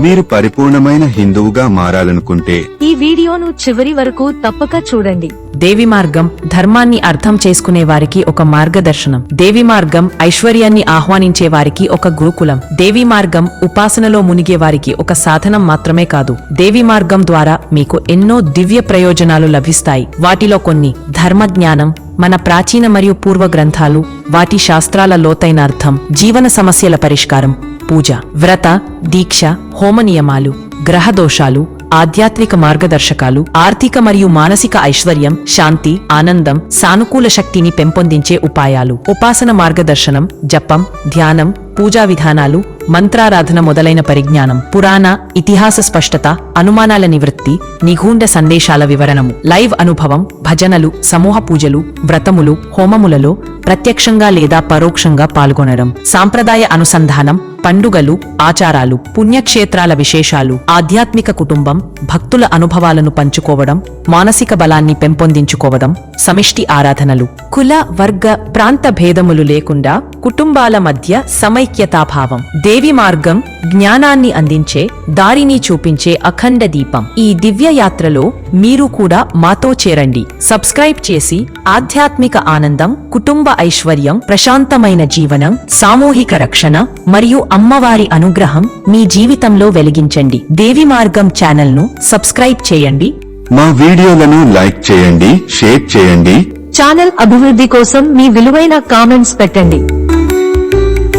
మీరు పరిపూర్ణమైన హిందువుగా మారాలనుకుంటే ఈ వీడియోను చివరి వరకు తప్పక చూడండి. దేవి మార్గం ధర్మాన్ని అర్థం చేసుకునే వారికి ఒక మార్గదర్శనం. దేవి మార్గం ఐశ్వర్యాన్ని ఆహ్వానించే వారికి ఒక గురుకులం. దేవి మార్గం ఉపాసనలో మునిగే వారికి ఒక సాధనం మాత్రమే కాదు. దేవి మార్గం ద్వారా మీకు ఎన్నో దివ్య ప్రయోజనాలు లభిస్తాయి. వాటిలో కొన్ని ధర్మ జ్ఞానం మన ప్రాచీన మరియు పూర్వ గ్రంథాలు వాటి శాస్త్రాల లోతైన అర్థం జీవన సమస్యల పరిష్కారం పూజ వ్రత దీక్ష హోమ నియమాలు గ్రహ దోషాలు ఆధ్యాత్మిక మార్గదర్శకాలు ఆర్థిక మరియు మానసిక ఐశ్వర్యం శాంతి ఆనందం సానుకూల శక్తిని పెంపొందించే ఉపాయాలు. ఉపాసన మార్గదర్శనం జపం ధ్యానం పూజా విధానాలు మంత్రారాధన మొదలైన పరిజ్ఞానం పురాణ ఇతిహాస స్పష్టత అనుమానాల నివృత్తి నిగూండ సందేశాల వివరణము లైవ్ అనుభవం భజనలు సమూహ పూజలు వ్రతములు హోమములలో ప్రత్యక్షంగా లేదా పరోక్షంగా పాల్గొనడం సాంప్రదాయ అనుసంధానం పండుగలు ఆచారాలు పుణ్యక్షేత్రాల విశేషాలు ఆధ్యాత్మిక కుటుంబం భక్తుల అనుభవాలను పంచుకోవడం మానసిక బలాన్ని పెంపొందించుకోవడం సమిష్టి ఆరాధనలు. కుల వర్గ ప్రాంత భేదములు లేకుండా కుటుంబాల మధ్య సమై సమైక్యతాభావం దేవి మార్గం జ్ఞానాన్ని అందించే దారిని చూపించే అఖండ దీపం. ఈ దివ్య యాత్రలో మీరు కూడా మాతో చేరండి. సబ్స్క్రైబ్ చేసి ఆధ్యాత్మిక ఆనందం కుటుంబ ఐశ్వర్యం ప్రశాంతమైన జీవనం సామూహిక రక్షణ మరియు అమ్మవారి అనుగ్రహం మీ జీవితంలో వెలిగించండి. దేవి మార్గం ఛానల్ను సబ్స్క్రైబ్ చేయండి. మా వీడియోలను లైక్ చేయండి షేర్ చేయండి. ఛానల్ అభివృద్ధి కోసం మీ విలువైన కామెంట్స్ పెట్టండి.